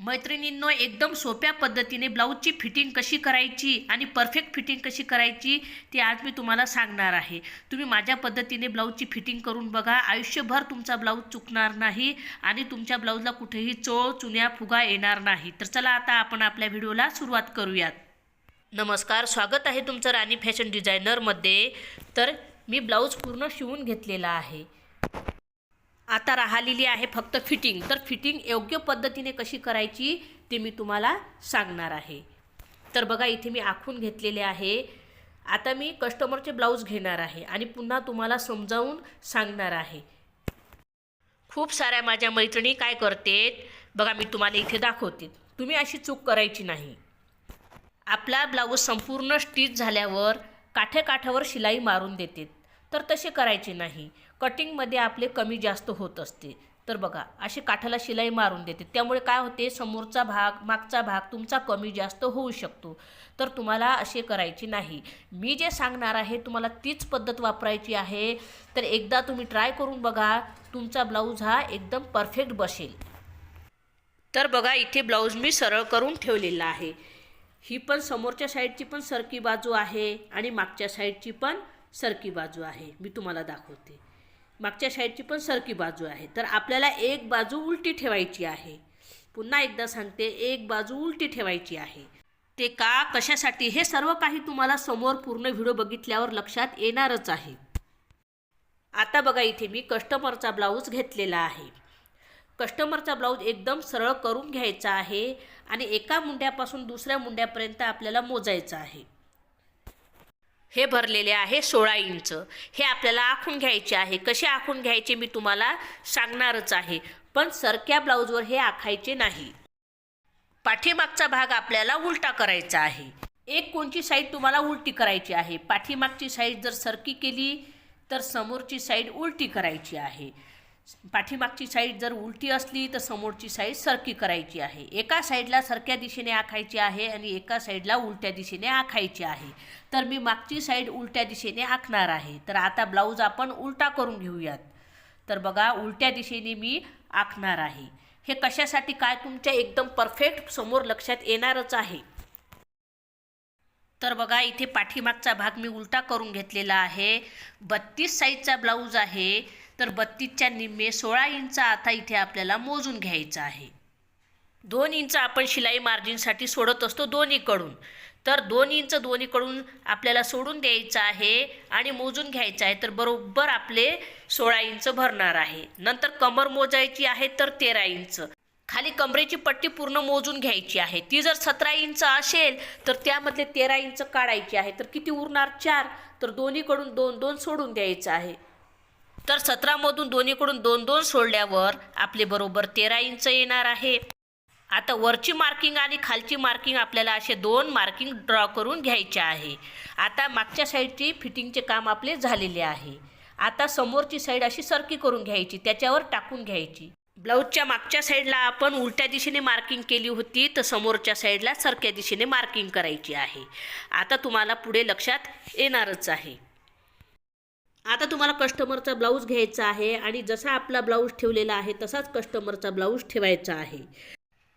मैत्रिणींनो एकदम सोप्या पद्धतीने ब्लाऊजची फिटिंग कशी करायची आणि परफेक्ट फिटिंग कशी करायची ती आज मी तुम्हाला सांगणार आहे. तुम्ही माझ्या पद्धतीने ब्लाऊजची फिटिंग करून बघा. आयुष्यभर तुमचा ब्लाऊज चुकणार नाही आणि तुमच्या ब्लाऊजला कुठेही चोळ चुन्या फुगा येणार नाही. तर चला आता आपण आपल्या व्हिडिओला सुरुवात करूयात. नमस्कार स्वागत आहे तुमचं राणी फॅशन डिझायनरमध्ये. तर मी ब्लाऊज पूर्ण शिवून घेतलेला आहे. आता राहिलेली आहे फक्त फिटिंग तर फिटिंग योग्य पद्धतीने कशी करायची ते मी तुम्हाला सांगणार आहे. तर बघा इथे मी आखून घेतलेले आहे. आता मी कस्टमरचे ब्लाऊज घेणार आहे आणि पुन्हा तुम्हाला समजावून सांगणार आहे. खूप साऱ्या माझ्या मैत्रिणी काय करतेत? बघा मी तुम्हाला इथे दाखवते. तुम्ही अशी चूक करायची नाही. आपला ब्लाऊज संपूर्ण स्टिच झाल्यावर काठ्या काठावर शिलाई मारून देते तर तसे करायचे नाही. कटिंगमध्ये आपले कमी जास्त होत असते. तर बघा अशी काठाला शिलाई मारून देते. त्यामुळे काय होते? समोरचा भाग मागचा भाग तुमचा कमी जास्त होऊ शकतो. तर तुम्हाला असे करायची नाही. मी जे सांगणार आहे तुम्हाला तीच पद्धत वापरायची आहे. तर एकदा तुम्ही ट्राय करून बघा तुमचा ब्लाऊज हा एकदम परफेक्ट बसेल. तर बघा इथे ब्लाऊज मी सरळ करून ठेवलेला आहे. ही पण समोरच्या साईडची पण सरकी बाजू आहे आणि मागच्या साईडची पण सरकी बाजू आहे. मी तुम्हाला दाखवते. मागच्या साईडची पण सरकी बाजू आहे. तर आपल्याला एक बाजू उलटी ठेवायची आहे. पुन्हा एकदा सांगते एक बाजू उलटी ठेवायची आहे. ते का कशासाठी हे सर्व काही तुम्हाला समोर पूर्ण व्हिडिओ बघितल्यावर लक्षात येणारच आहे. आता बघा इथे मी कस्टमरचा ब्लाऊज घेतलेला आहे. कस्टमरचा ब्लाऊज एकदम सरळ करून घ्यायचा आहे आणि एका मुंड्यापासून दुसऱ्या मुंड्यापर्यंत आपल्याला मोजायचं आहे. हे भरलेले आहे सोळा इंच. हे आपल्याला आखून घ्यायचे आहे. कसे आखून घ्यायचे मी तुम्हाला सांगणारच आहे. पण सरक्या ब्लाऊजवर हे आखायचे नाही. पाठीमागचा भाग आपल्याला उलटा करायचा आहे. एक कोणची साईड तुम्हाला उलटी करायची आहे? पाठीमागची साईड जर सरकी केली तर समोरची साईड उलटी करायची आहे. पाठीमागची साईड जर उलटी असली तर समोरची साईड सरकी करायची आहे. एका साईडला सरक्या दिशेने आखायची आहे आणि एका साईडला उलट्या दिशेने आखायची आहे. तर मी मागची साईड उलट्या दिशेने आखणार आहे. तर आता ब्लाऊज आपण उलटा करून घेऊयात. तर बघा उलट्या दिशेने मी आखणार आहे. हे कशासाठी? काय तुमच्या एकदम परफेक्ट समोर लक्षात येणारच आहे. तर बघा इथे पाठीमागचा भाग मी उलटा करून घेतलेला आहे. बत्तीस साईजचा ब्लाऊज आहे. तर बत्तीसच्या निम्मे सोळा इंच आता इथे आपल्याला मोजून घ्यायचं आहे. दोन इंच आपण शिलाई मार्जिनसाठी सोडत असतो दोन्हीकडून. तर दोन इंच दोन्हीकडून आपल्याला सोडून द्यायचं आहे आणि मोजून घ्यायचं आहे तर बरोबर आपले सोळा इंच भरणार आहे. नंतर कमर मोजायची आहे तर तेरा इंच. खाली कमरेची पट्टी पूर्ण मोजून घ्यायची आहे. ती जर सतरा इंच असेल तर त्यामधले तेरा इंच काढायची आहे. तर किती उरणार? चार. तर दोन्हीकडून दोन दोन सोडून द्यायचं आहे. तर सतरामधून दोन्हीकडून दोन दोन सोडल्यावर आपले बरोबर तेरा इंच येणार आहे. आता वरची मार्किंग आणि खालची मार्किंग आपल्याला असे दोन मार्किंग ड्रॉ करून घ्यायचे आहे. आता मागच्या साईडची फिटिंगचे काम आपले झालेले आहे. आता समोरची साईड अशी सरकी करून घ्यायची त्याच्यावर टाकून घ्यायची. ब्लाऊजच्या मागच्या साईडला आपण उलट्या दिशेने मार्किंग केली होती तर समोरच्या साईडला सरक्या दिशेने मार्किंग करायची आहे. आता तुम्हाला पुढे लक्षात येणारच आहे. आता तुम्हाला कस्टमरचा ब्लाऊज घ्यायचा आहे आणि जसा आपला ब्लाऊज ठेवलेला आहे तसाच कस्टमरचा ब्लाऊज ठेवायचा आहे.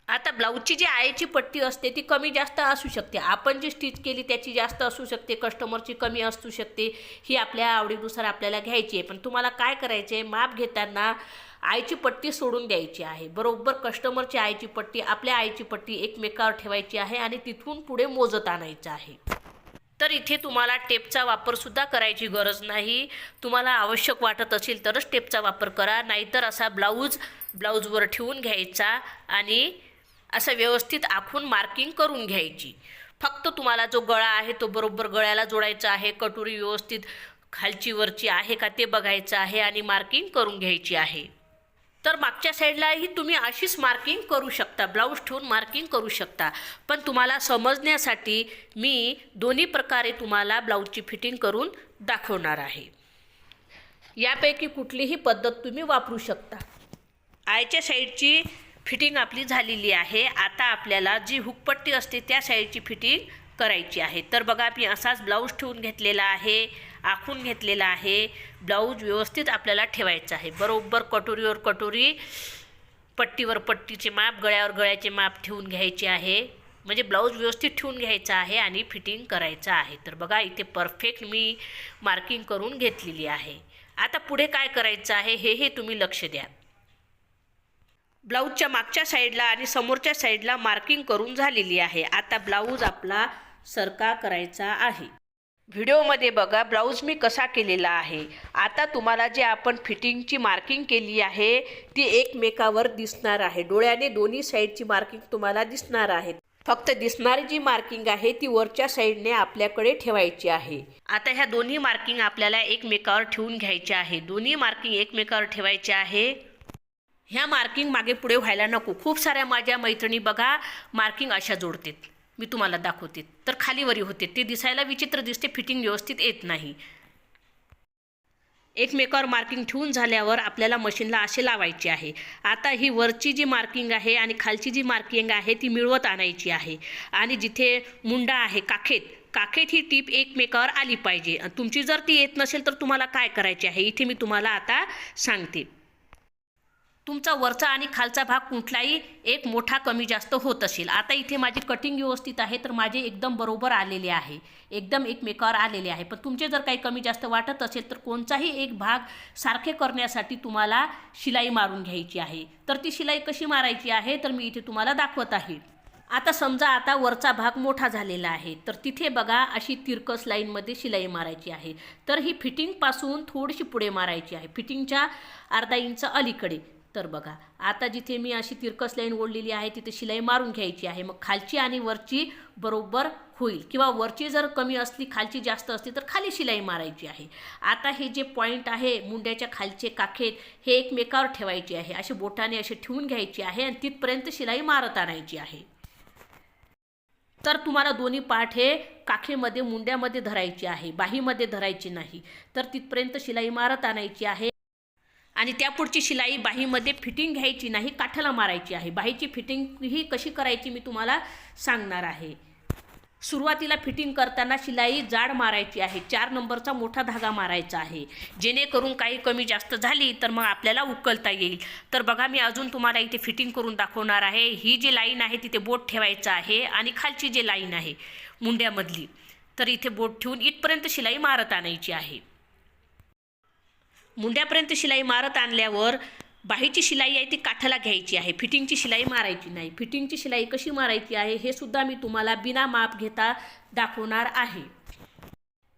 आता ब्लाऊजची जी आयची पट्टी असते ती कमी जास्त असू शकते. आपण जी स्टिच केली त्याची जास्त असू शकते कस्टमरची कमी असू शकते ही आपल्या आवडीनुसार आपल्याला घ्यायची आहे. पण तुम्हाला काय करायचे आहे माप घेताना आईची पट्टी सोडून द्यायची आहे. बरोबर कस्टमरची आईची पट्टी आपल्या आईची पट्टी एकमेकावर ठेवायची आहे आणि तिथून पुढे मोजत आणायचं आहे. तर इथे तुम्हाला टेपचा वापरसुद्धा करायची गरज नाही. तुम्हाला आवश्यक वाटत असेल तरच टेपचा वापर करा. नाहीतर असा ब्लाऊज ब्लाऊजवर ठेवून घ्यायचा आणि असं व्यवस्थित आखून मार्किंग करून घ्यायची. फक्त तुम्हाला जो गळा आहे तो बरोबर गळ्याला जोडायचा आहे. कटोरी व्यवस्थित खालची वरची आहे का ते बघायचं आहे आणि मार्किंग करून घ्यायची आहे. तर मागच्या साईडलाही तुम्ही अशीच मार्किंग करू शकता. ब्लाऊज ठेवून मार्किंग करू शकता. पण तुम्हाला समजण्यासाठी मी दोन्ही प्रकारे तुम्हाला ब्लाऊजची फिटिंग करून दाखवणार आहे. यापैकी कुठलीही पद्धत तुम्ही वापरू शकता. आयच्या साईडची फिटिंग आपली झालेली आहे. आता आपल्याला जी हुकपट्टी असते त्या साईडची फिटिंग करायची आहे. तर बघा मी असाच ब्लाऊज ठेवून घेतलेला आहे. आखून घेतलेला आहे. ब्लाऊज व्यवस्थित आपल्याला ठेवायचा आहे. बरोबर कटोरीवर कटोरी पट्टीवर पट्टीचे माप गळ्यावर गळ्याचे माप ठेवून घ्यायचे आहे. म्हणजे ब्लाऊज व्यवस्थित ठेवून घ्यायचा आहे आणि फिटिंग करायचं आहे. तर बघा इथे परफेक्ट मी मार्किंग करून घेतलेली आहे. आता पुढे काय करायचं आहे हे हे तुम्ही लक्ष द्या. ब्लाऊजच्या मागच्या साईडला आणि समोरच्या साईडला मार्किंग करून झालेली आहे. आता ब्लाऊज आपला सरका करायचा आहे. व्हिडिओमध्ये बघा ब्लाऊज मी कसा केलेला आहे. आता तुम्हाला जे आपण फिटिंगची मार्किंग केली आहे ती एकमेकावर दिसणार आहे. डोळ्याने दोन्ही साईडची मार्किंग तुम्हाला दिसणार आहे. फक्त दिसणारी जी मार्किंग आहे ती वरच्या साईडने आपल्याकडे ठेवायची आहे. आता ह्या दोन्ही मार्किंग आपल्याला एकमेकावर ठेवून घ्यायच्या आहे. दोन्ही मार्किंग एकमेकावर ठेवायच्या आहे. ह्या मार्किंग मागे पुढे व्हायला नको. खूप साऱ्या माझ्या मैत्रिणी बघा मार्किंग अशा जोडतात मी तुम्हाला दाखवते. तर खालीवरी होते. ते दिसायला विचित्र दिसते फिटिंग व्यवस्थित येत नाही. एकमेकावर मार्किंग ठेवून झाल्यावर आपल्याला मशीनला असे लावायचे आहे. आता ही वरची जी मार्किंग आहे आणि खालची जी मार्किंग आहे ती मिळवत आणायची आहे. आणि जिथे मुंडा आहे काखेत काखेत ही टीप एकमेकावर आली पाहिजे. तुमची जर ती येत नसेल तर तुम्हाला काय करायचे आहे? इथे मी तुम्हाला आता सांगते. तुमचा वरचा आणि खालचा भाग कुठलाही एक मोठा कमी जास्त होत असेल. आता इथे माझी कटिंग व्यवस्थित आहे तर माझे एकदम बरोबर आलेले आहे. एकदम एकमेकावर आलेले आहे. पण तुमचे जर काही कमी जास्त वाटत असेल तर कोणताही एक भाग सारखे करण्यासाठी तुम्हाला शिलाई मारून घ्यायची आहे. तर ती शिलाई कशी मारायची आहे तर मी इथे तुम्हाला दाखवत आहे. आता समजा आता वरचा भाग मोठा झालेला आहे तर तिथे बघा अशी तिरकस लाईनमध्ये शिलाई मारायची आहे. तर ही फिटिंगपासून थोडीशी पुढे मारायची आहे. फिटिंगच्या अर्धा इंच अलीकडे. तर बघा आता जिथे मी अशी तिरकस लाईन ओढलेली आहे तिथे शिलाई मारून घ्यायची आहे. मग खालची आणि वरची बरोबर होईल. किंवा वरची जर कमी असली खालची जास्त असली तर खाली शिलाई मारायची आहे. आता हे जे पॉईंट आहे मुंड्याच्या खालचे काखेत हे एकमेकावर ठेवायचे आहे. असे बोटाने असे ठेवून घ्यायचे आहे आणि तिथपर्यंत शिलाई मारत आणायची आहे. तर तुम्हाला दोन्ही पाठ हे काखेमध्ये मुंड्यामध्ये धरायची आहे. बाहीमध्ये धरायची नाही. तर तिथपर्यंत शिलाई मारत आणायची आहे. आणि त्या पुढची शिलाई बाहीमध्ये फिटिंग घ्यायची नाही काठाला मारायची आहे. बाहीची फिटिंग ही कशी करायची मी तुम्हाला सांगणार आहे. सुरुवातीला फिटिंग करताना शिलाई जाड मारायची आहे. चार नंबरचा मोठा धागा मारायचा आहे. जेणेकरून काही कमी जास्त झाली तर मग आपल्याला उकलता येईल. तर बघा मी अजून तुम्हाला इथे फिटिंग करून दाखवणार आहे. ही जी लाईन आहे तिथे बोट ठेवायचं आहे आणि खालची जी लाईन आहे मुंड्यामधली तर इथे बोट ठेवून इथपर्यंत शिलाई मारत आणायची आहे. मुंड्यापर्यंत शिलाई मारत आणल्यावर बाहीची शिलाई आहे ती काठाला घ्यायची आहे फिटिंगची शिलाई मारायची नाही. फिटिंगची शिलाई कशी मारायची आहे हे सुद्धा मी तुम्हाला बिना माप घेता दाखवणार आहे.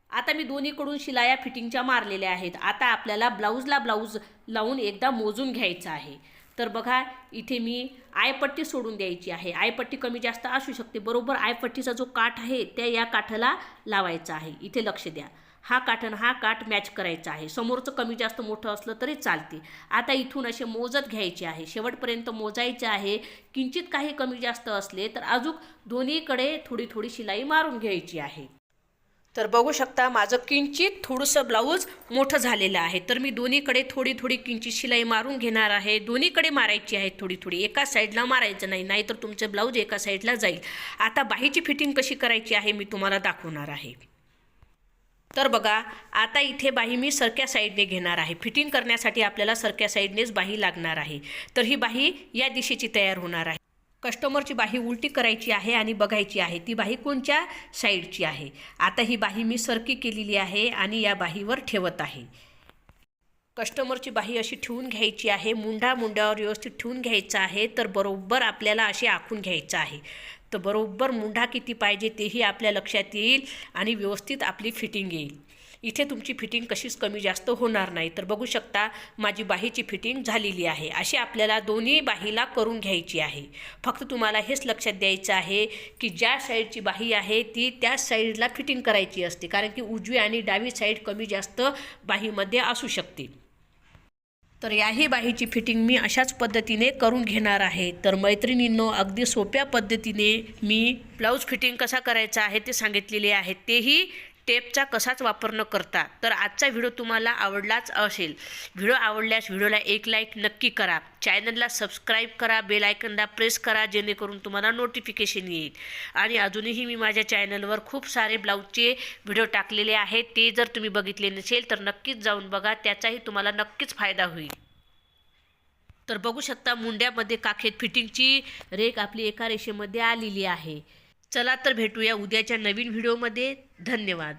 आता मी दोन्हीकडून शिलाया फिटिंगच्या मारलेल्या आहेत. आता आपल्याला ब्लाऊजला ब्लाऊज लावून एकदा मोजून घ्यायचं आहे. तर बघा इथे मी आयपट्टी सोडून द्यायची आहे. आयपट्टी कमी जास्त असू शकते. बरोबर आयपट्टीचा जो काठ आहे त्या या काठाला लावायचा आहे. इथे लक्ष द्या. हा काठ आणि हा काठ मॅच करायचा आहे. समोरचं कमी जास्त मोठं असलं तरी चालते. आता इथून असे मोजत घ्यायचे आहे. शेवटपर्यंत मोजायचे आहे. किंचित काही कमी जास्त असले तर अजून दोन्हीकडे थोडी थोडी शिलाई मारून घ्यायची आहे. तर बघू शकता माझं किंचित थोडंसं ब्लाऊज मोठं झालेलं आहे. तर मी दोन्हीकडे थोडी थोडी किंचित शिलाई मारून घेणार आहे. दोन्हीकडे मारायची आहे थोडी थोडी. एका साईडला मारायचं नाही नाहीतर तुमचं ब्लाऊज एका साईडला जाईल. आता बाहीची फिटिंग कशी करायची आहे मी तुम्हाला दाखवणार आहे. तर बघा आता इथे बाही मी सरक्या साईडने घेणार आहे. फिटिंग करण्यासाठी आपल्याला सरक्या साईडनेच बाही लागणार आहे. तर ही बाही या दिशेची तयार होणार आहे. कस्टमरची बाही उलटी करायची आहे आणि बघायची आहे. ती बाही कोणत्या साईडची आहे? आता ही बाही मी सरकी केलेली आहे आणि या बाहीवर ठेवत आहे. कस्टमरची बाही अशी ठेवून घ्यायची आहे. मुंडा मुंड्यावर व्यवस्थित ठेवून घ्यायचा आहे. तर बरोबर आपल्याला अशी आखून घ्यायचं आहे. तर बरोबर मुंढा किती पाहिजे तेही आपल्या लक्षात येईल आणि व्यवस्थित आपली फिटिंग येईल. इथे तुमची फिटिंग कशीच कमी जास्त होणार नाही. तर बघू शकता माझी बाहीची फिटिंग झालेली आहे. अशी आपल्याला दोन्ही बाहीला करून घ्यायची आहे. फक्त तुम्हाला हेच लक्षात द्यायचं आहे की ज्या साईडची बाही आहे ती त्याच साईडला फिटिंग करायची असते. कारण की उजवी आणि डावी साईड कमी जास्त बाहीमध्ये असू शकते. तर याही बाहीची फिटिंग मी अशाच पद्धतीने करून घेणार आहे. तर मैत्रिणींनो अगदी सोप्या पद्धतीने मी ब्लाऊज फिटिंग कसा करायचा आहे ते सांगितलेले आहे. तेही टेपचा कसाच वापर न करता तर आजचा व्हिडिओ तुम्हाला आवडलाच असेल. व्हिडिओ आवडल्यास व्हिडिओला एक लाईक नक्की करा. चॅनलला सबस्क्राईब करा बेल आयकनला प्रेस करा जेणेकरून तुम्हाला नोटिफिकेशन येईल. आणि अजूनही मी माझ्या चॅनलवर खूप सारे ब्लाऊजचे व्हिडिओ टाकलेले आहेत. ते जर तुम्ही बघितले नसेल तर नक्कीच जाऊन बघा. त्याचाही तुम्हाला नक्कीच फायदा होईल. तर बघू शकता मुंड्यामध्ये काखेत फिटिंगची रेख आपली एका रेषेमध्ये आलेली आहे. चला तर भेटूया उद्याच्या नवीन व्हिडिओमध्ये. धन्यवाद.